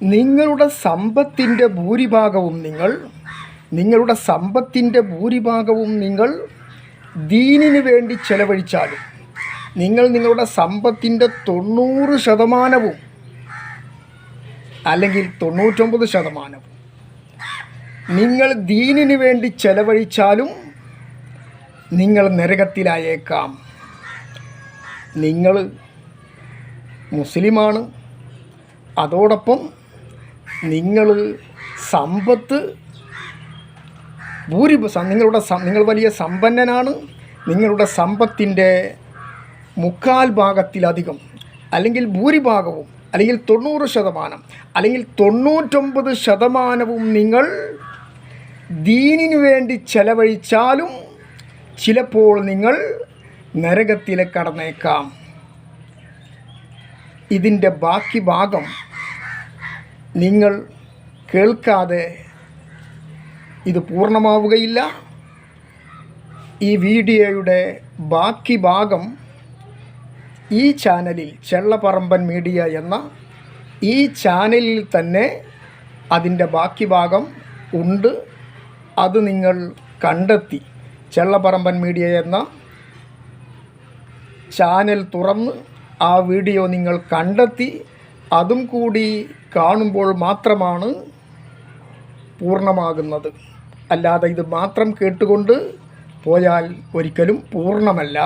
നിങ്ങളുടെ സമ്പത്തിന്റെ ഭൂരിഭാഗവും നിങ്ങൾ നിങ്ങളുടെ സമ്പത്തിന്റെ ഭൂരിഭാഗവും നിങ്ങൾ ദീനിന് വേണ്ടി ചെലവഴിച്ചാലും നിങ്ങൾ നിങ്ങളുടെ സമ്പത്തിന്റെ തൊണ്ണൂറ് ശതമാനവും അല്ലെങ്കിൽ തൊണ്ണൂറ്റൊമ്പത് ശതമാനവും നിങ്ങൾ ദീനിന് വേണ്ടി ചെലവഴിച്ചാലും നിങ്ങൾ നരകത്തിലായേക്കാം. നിങ്ങൾ മുസ്ലിമാണ്. അതോടൊപ്പം നിങ്ങൾ സമ്പത്ത് ഭൂരി നിങ്ങളുടെ നിങ്ങൾ വലിയ സമ്പന്നനാണ്. നിങ്ങളുടെ സമ്പത്തിന്റെ മുക്കാൽ ഭാഗത്തിലധികം അല്ലെങ്കിൽ ഭൂരിഭാഗവും അല്ലെങ്കിൽ തൊണ്ണൂറ് ശതമാനം അല്ലെങ്കിൽ തൊണ്ണൂറ്റൊമ്പത് ശതമാനവും നിങ്ങൾ ദീനിനു വേണ്ടി ചെലവഴിച്ചാലും ചിലപ്പോൾ നിങ്ങൾ നരകത്തിലെ കടന്നേക്കാം. ഇതിന്റെ ബാക്കി ഭാഗം നിങ്ങൾ കേൾക്കാതെ ഇത് പൂർണമാവുകയില്ല. ഈ വീഡിയോയുടെ ബാക്കി ഭാഗം ഈ ചാനലിൽ ചെള്ളപ്പറമ്പൻ മീഡിയ എന്ന ഈ ചാനലിൽ തന്നെ അതിന്റെ ബാക്കി ഭാഗം ഉണ്ട്. അത് നിങ്ങൾ കണ്ടെത്തി. ചെള്ളപ്പറമ്പൻ മീഡിയ എന്ന ചാനൽ തുറന്ന് ആ വീഡിയോ നിങ്ങൾ കണ്ടെത്തി അതും കൂടി കാണുമ്പോൾ മാത്രമാണ് പൂർണമാകുന്നത്. അല്ലാതെ ഇത് മാത്രം കേട്ടുകൊണ്ട് പോയാൽ ഒരിക്കലും പൂർണമല്ല.